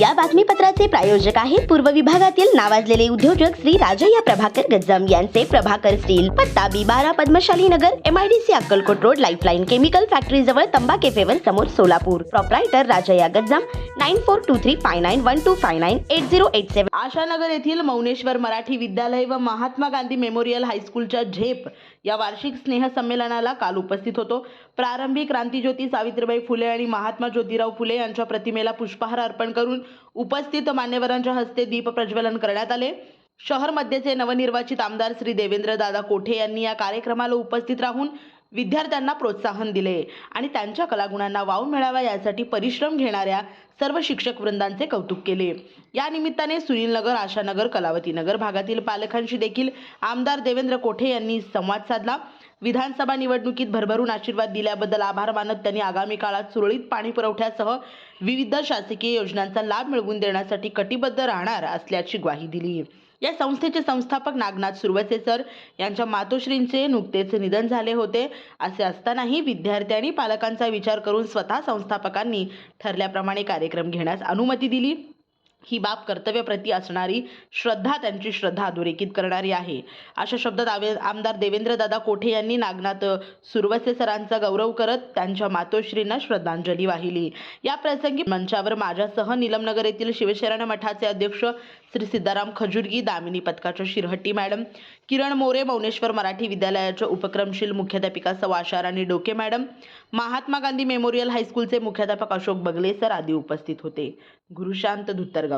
या बातमीपत्राचे प्रायोजक आहेत पूर्व विभागातील नावाजलेले उद्योजक श्री राजय्या प्रभाकर गज्जम. यांचे प्रभाकर स्टील पत्ता बी बारा Padmashali Nagar M I D C Akkalkot road lifeline chemical factory जवळ तंबा केफेवर समोर Solapur. Proprietor Rajayya Gajjam. Nine four two three five nine one two five nine eight zero eight seven Ashanagar येथील मौनेश्वर मराठी विद्यालय व Mahatma Gandhi memorial हायस्कूलच्या झेप या वार्षिक स्नेहसंमेलनाला काल उपस्थित होतो. प्रारंभी क्रांतीज्योती सावित्रीबाई फुले आणि महात्मा ज्योतिराव फुले यांच्या प्रतिमेला पुष्पहार अर्पण करून उपस्थित मान्यवरांच्या हस्ते दीप प्रज्वलन करण्यात आले. शहर मध्येचे नवनिर्वाचित आमदार श्री देवेंद्र दादा कोठे यांनी या कार्यक्रमाला उपस्थित राहून विद्यार्थ्यांना प्रोत्साहन दिले आणि त्यांच्या कलागुणांना वाव मिळावा यासाठी परिश्रम घेणाऱ्या सर्व शिक्षक वृंदांचे कौतुक केले. या निमित्ताने सुनीलनगर आशानगर कलावती नगर भागातील पालकांशी देखील आमदार देवेंद्र कोठे यांनी संवाद साधला. विधानसभा निवडणुकीत भरभरून आशीर्वाद दिल्याबद्दल आभार मानत त्यांनी आगामी काळात सुरळीत पाणी पुरवठ्यासह विविध शासकीय योजनांचा लाभ मिळवून देण्यासाठी कटिबद्ध राहणार असल्याची ग्वाही दिली. या संस्थेचे संस्थापक नागनाथ सुरवसे सर यांच्या मातोश्रींचे नुकतेच निधन झाले होते. असे असतानाही विद्यार्थी आणि पालकांचा विचार करून स्वतः संस्थापकांनी ठरल्याप्रमाणे कार्यक्रम घेण्यास अनुमती दिली. ही बाब कर्तव्यप्रती असणारी श्रद्धा त्यांची श्रद्धा अधोरेखित करणारी आहे. अशा शब्दात आवे आमदार देवेंद्रदादा कोठे यांनी नागनाथ सुरवसे सरांचा गौरव करत त्यांच्या मातोश्रींना श्रद्धांजली वाहिली. या प्रसंगी मंचावर माझ्यासह निलमनगर येथील शिवशरण मठाचे अध्यक्ष श्री सिद्धाराम खजुरगी दामिनी पथकाच्या शिरहट्टी मॅडम किरण मोरे मौनेश्वर मराठी विद्यालयाच्या उपक्रमशील मुख्याध्यापिका सवाशार आणि डोके मॅडम महात्मा गांधी मेमोरियल हायस्कूलचे मुख्याध्यापक अशोक बगले सर आदी उपस्थित होते. Gurushant Dhuttargaon.